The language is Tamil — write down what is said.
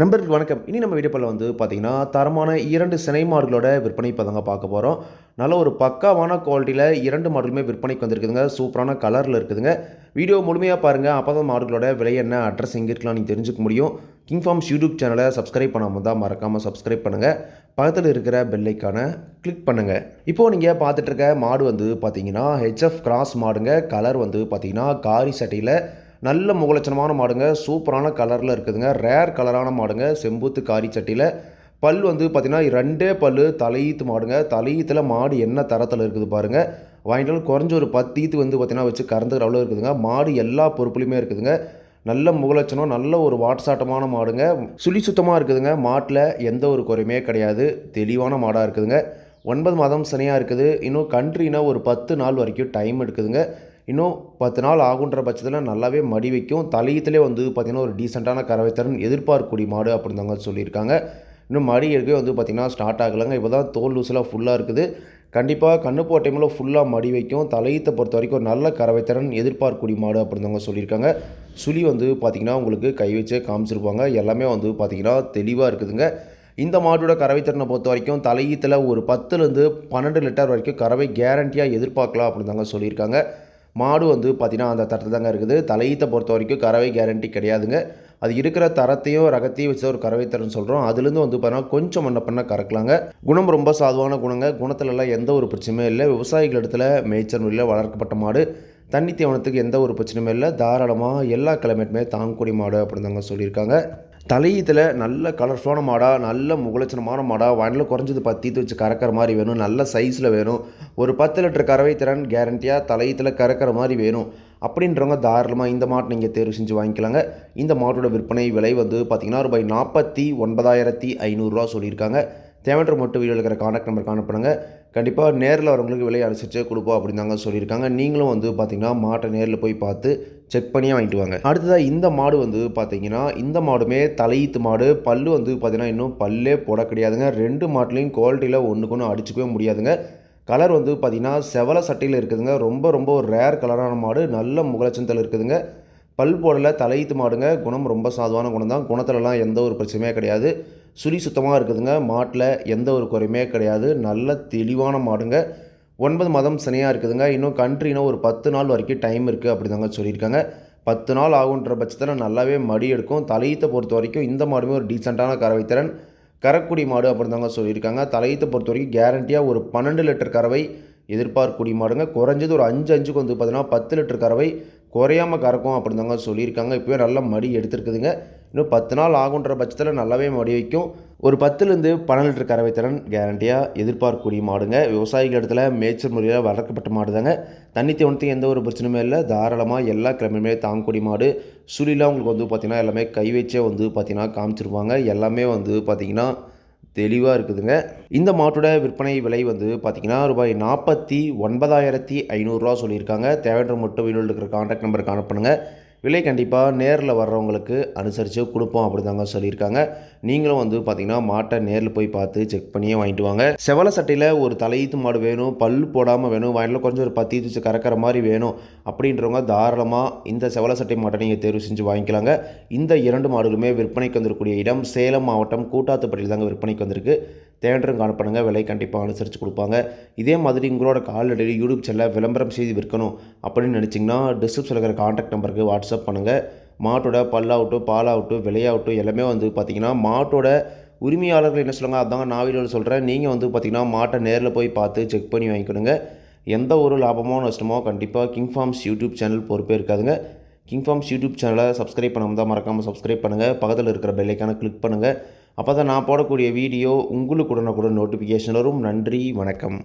நண்பர்கள் வணக்கம். இனி நம்ம வீடியோப்பில் வந்து பார்த்திங்கன்னா தரமான இரண்டு சினை மாடுகளோட விற்பனை இப்போ தாங்க பார்க்க போகிறோம் நல்ல ஒரு பக்காவான குவாலிட்டியில் இரண்டு மாடுகளுமே விற்பனைக்கு வந்திருக்குதுங்க. சூப்பரான கலரில் இருக்குதுங்க. வீடியோ முழுமையாக பாருங்கள் அப்போ தான் மாடுகளோட விலை என்ன அட்ரஸ் எங்கே இருக்கலாம் நீங்கள் தெரிஞ்சுக்க முடியும். கிங் ஃபார்ம்ஸ் யூடியூப் சேனலை சப்ஸ்கிரைப் பண்ணாமல் தான் மறக்காமல் சப்ஸ்கிரைப் பண்ணுங்கள் பக்கத்தில் இருக்கிற பெல்லைக்கான கிளிக் பண்ணுங்கள் இப்போது நீங்கள் பார்த்துட்டு இருக்க மாடு வந்து பார்த்தீங்கன்னா ஹெச்எஃப் கிராஸ் மாடுங்க. கலர் வந்து பார்த்தீங்கன்னா காரி சட்டையில் நல்ல முகலட்சணமான மாடுங்க. சூப்பரான கலரில் இருக்குதுங்க. ரேர் கலரான மாடுங்க. செம்பூத்து காரி சட்டியில். பல் வந்து பார்த்திங்கன்னா ரெண்டே பல் தலையீத்து மாடுங்க. தலையீத்தில் மாடு என்ன தரத்தில் இருக்குது பாருங்கள் வாங்கிட்டாலும் குறைஞ்ச ஒரு பத்து ஈத்து வந்து பார்த்திங்கன்னா வச்சு கறந்துக்கிற அவ்வளோ இருக்குதுங்க. மாடு எல்லா பொறுப்புலையுமே இருக்குதுங்க. நல்ல முகலட்சணம் நல்ல ஒரு வாட்சாட்டமான மாடுங்க. சுழி சுத்தமாக இருக்குதுங்க. மாட்டில் எந்த ஒரு குறையுமே கிடையாது. தெளிவான மாடாக இருக்குதுங்க. ஒன்பது மாதம் சனியாக இருக்குது. இன்னும் கண்ட்ரினா ஒரு பத்து நாள் வரைக்கும் டைம் எடுக்குதுங்க. இன்னும் பத்து நாள் ஆகுன்ற பட்சத்தில் நல்லாவே மடி வைக்கும். தலையத்திலே வந்து பார்த்திங்கன்னா ஒரு டீசெண்டான கறவைத்திறன் எதிர்பார்க்கக்கூடிய மாடு அப்படின்னு தாங்க சொல்லியிருக்காங்க. இன்னும் மடி எடுக்கவே வந்து பார்த்திங்கன்னா ஸ்டார்ட் ஆகலைங்க. இப்போ தான் தோல் லூசெலாம் ஃபுல்லாக இருக்குது. கண்டிப்பாக கண்ணு போட்ட டைமில் ஃபுல்லாக மடி வைக்கும். தலையத்தை பொறுத்த வரைக்கும் ஒரு நல்ல கறவைத்திறன் எதிர்பார்க்கக்கூடிய மாடு அப்படின்னு தாங்க சொல்லியிருக்காங்க. சுழி வந்து பார்த்திங்கன்னா உங்களுக்கு கை வச்சே காமிச்சிருப்பாங்க. எல்லாமே வந்து பார்த்திங்கன்னா தெளிவாக இருக்குதுங்க. இந்த மாட்டோட கறவைத்திறனை பொறுத்த வரைக்கும் தலையீத்தில் ஒரு பத்துலேருந்து பன்னெண்டு லிட்டர் வரைக்கும் கறவை கேரண்டியாக எதிர்பார்க்கலாம் அப்படின்னு தாங்க சொல்லியிருக்காங்க. மாடு வந்து பார்த்திங்கன்னா அந்த தரத்தில் தாங்க இருக்குது. தலையீத்தை பொறுத்த வரைக்கும் கறவை கேரண்டி கிடையாதுங்க. அது இருக்கிற தரத்தையும் ரகத்தையும் வச்சு ஒரு கறவை தரன்னு சொல்கிறோம் அதுலேருந்து வந்து பார்த்தீங்கன்னா கொஞ்சம் மண்ண பண்ண கறக்கலாங்க. குணம் ரொம்ப சாதுவான குணங்க. குணத்துலலாம் எந்த ஒரு பிரச்சனையும் இல்லை. விவசாயிகள் இடத்துல மேய்ச்சல் முறையில் வளர்க்கப்பட்ட மாடு. தண்ணி தேவனத்துக்கு எந்த ஒரு பிரச்சனையுமே இல்லை. தாராளமாக எல்லா கிளைமேட்டுமே தாங்கக்கூடிய மாடு அப்படின்னு தாங்க சொல்லியிருக்காங்க. தலையீத்தில் நல்ல கலர்ஃபுல்லான மாடாக நல்ல முகலட்சணமான மாடாக வானில் குறைஞ்சது பத்தீத்து வச்சு கறக்கிற மாதிரி வேணும் நல்ல சைஸில் வேணும். ஒரு பத்து லிட்டர் கறவை திறன் கேரண்டியாக தலையீத்தில் கறக்கிற மாதிரி வேணும். அப்படின்றவங்க தாராளமாக இந்த மாட்டை நீங்கள் தேர்வு செஞ்சு வாங்கிக்கலாங்க. இந்த மாட்டோட விற்பனை விலை வந்து பார்த்திங்கன்னா ரூபாய் நாற்பத்தி ஒன்பதாயிரத்தி ஐநூறுரூவா சொல்லியிருக்காங்க. தேவையற்ற மட்டும் வீடியோ இருக்கிற காண்டாக்ட் நம்பர் காணப்படுங்க கண்டிப்பாக நேரில் வரவங்களுக்கு விலை அனுசரித்து கொடுப்போம் அப்படின்னு தாங்க சொல்லியிருக்காங்க. நீங்களும் வந்து பார்த்திங்கன்னா மாட்டை நேரில் போய் பார்த்து செக் பண்ணியே வாங்கிட்டு வாங்க. அடுத்ததாக இந்த மாடு வந்து பார்த்தீங்கன்னா இந்த மாடுமே தலையீத்து மாடு. பல்லு வந்து பார்த்திங்கன்னா இன்னும் பல்லே போட கிடையாதுங்க. ரெண்டு மாட்டிலையும் குவாலிட்டியில் ஒன்றுக்கு ஒன்று அடிச்சுக்கவே முடியாதுங்க. கலர் வந்து பார்த்திங்கன்னா செவல சட்டையில் இருக்குதுங்க. ரொம்ப ரொம்ப ஒரு ரேர் கலரான மாடு. நல்ல முகலச்சந்தல் இருக்குதுங்க. பல் போடல தலையீத்து மாடுங்க. குணம் ரொம்ப சாதுவான குணம் தான் குணத்துலலாம் எந்த ஒரு பிரச்சனையுமே கிடையாது. சுழி சுத்தமாக இருக்குதுங்க. மாட்டில் எந்த ஒரு குறையுமே கிடையாது. நல்ல தெளிவான மாடுங்க. ஒன்பது மாதம் சனியாக இருக்குதுங்க. இன்னும் கண்ட்ரினா ஒரு பத்து நாள் வரைக்கும் டைம் இருக்குது அப்படி தாங்க சொல்லியிருக்காங்க. பத்து நாள் ஆகுன்ற பட்சத்தில் நல்லாவே மடி எடுக்கும். தலையீத்தை பொறுத்த வரைக்கும் இந்த மாடுமே ஒரு டீசெண்டான திறன். கறக்குடி மாடு அப்படின்னு தாங்க சொல்லியிருக்காங்க தலையீத்தை பொறுத்த வரைக்கும் கேரண்டியாக ஒரு பன்னெண்டு லிட்டர் கறவை எதிர்பார்க்கக்கூடிய மாடுங்க. குறைஞ்சது ஒரு அஞ்சு அஞ்சுக்கு வந்து பார்த்தீங்கன்னா பத்து லிட்டர் கறவை குறையாமல் கறக்கும் அப்படின்னு தாங்க சொல்லியிருக்காங்க. இப்போவே நல்லா மடி எடுத்துருக்குதுங்க. இன்னும் பத்து நாள் ஆகுன்ற பட்சத்தில் நல்லாவே மடி வைக்கும். ஒரு பத்துலேருந்து பன்னெண்டு லிட்டர் கறவை திறன் கேரண்டியாக எதிர்பார்க்கக்கூடிய மாடுங்க. விவசாயிகள் இடத்துல மேய்ச்சல் முறையில் வளர்க்கப்பட்ட மாடு தாங்க தண்ணி தோணத்துக்கு எந்த ஒரு பிரச்சனையுமே இல்லை. தாராளமாக எல்லா கிழமையுமே தாங்கக்கூடிய மாடு. சுழிலாம் உங்களுக்கு வந்து பார்த்திங்கன்னா எல்லாமே கை வச்சே வந்து பார்த்திங்கன்னா காமிச்சிருவாங்க. எல்லாமே வந்து பார்த்திங்கன்னா தெளிவாக இருக்குதுங்க. இந்த மாட்டோட விற்பனை விலை வந்து பார்த்தீங்கன்னா ரூபாய் நாற்பத்தி ஒன்பதாயிரத்தி ஐநூறுரூவா சொல்லியிருக்காங்க. தேவையான மட்டும் வீடியோவில் இருக்கிற கான்டாக்ட் நம்பருக்கு அனுப்புனுங்க விலை கண்டிப்பாக நேரில் வர்றவங்களுக்கு அனுசரித்து கொடுப்போம் அப்படி தாங்க சொல்லியிருக்காங்க. நீங்களும் வந்து பார்த்திங்கன்னா மாட்டை நேரில் போய் பார்த்து செக் பண்ணியே வாங்கிட்டு வாங்க. செவல சட்டையில் ஒரு தலையீத்து மாடு வேணும் பல் போடாமல் வேணும் வாயிலில் கொஞ்சம் ஒரு பத்து வச்சு கறக்கிற மாதிரி வேணும் அப்படின்றவங்க தாராளமாக இந்த செவல சட்டை மாட்டை நீங்கள் தேர்வு செஞ்சு வாங்கிக்கலாங்க. இந்த இரண்டு மாடுகளுமே விற்பனைக்கு வந்திருக்கூடிய இடம் சேலம் மாவட்டம் கூட்டாத்துப்பட்டியில் தாங்க விற்பனைக்கு வந்திருக்கு. தேட்டரும் காணப்படுங்க. விலை கண்டிப்பாக அனுசரித்து கொடுப்பாங்க. இதே மாதிரி உங்களோட கால்நடை யூடியூப் சேனலில் விளம்பரம் செய்து விற்கணும் அப்படின்னு நினச்சிங்கன்னா டிஸ்கிரிப்ஷனில் இருக்கிற காண்டாக்ட் நம்பருக்கு வாட்ஸ்அப் பண்ணுங்கள் மாட்டோட பல்லாகட்டும் பாலாகட்டும் விலையாகட்டும் எல்லாமே வந்து பார்த்திங்கன்னா மாட்டோட உரிமையாளர்கள் என்ன சொல்லுங்கள் அதாங்க நான் வீடியோவில் சொல்கிறேன் நீங்கள் வந்து பார்த்திங்கன்னா மாட்டை நேரில் போய் பார்த்து செக் பண்ணி வாங்கிக்கணுங்க. எந்த ஒரு லாபமோ நஷ்டமோ கண்டிப்பாக கிங் ஃபார்ம்ஸ் யூடியூப் சேனல் பொறுப்பே இருக்காதுங்க. கிங் ஃபார்ம்ஸ் யூடியூப் சேனலை சப்ஸ்கிரைப் பண்ணாமல் தான் மறக்காமல் சப்ஸ்கிரைப் பண்ணுங்கள் பக்கத்தில் இருக்கிற பெல்லைக்கான கிளிக் பண்ணுங்கள் அப்போ தான் நான் போடக்கூடிய வீடியோ உங்களுக்கு உடனுக்குடன் நோட்டிஃபிகேஷன் வரும். நன்றி வணக்கம்.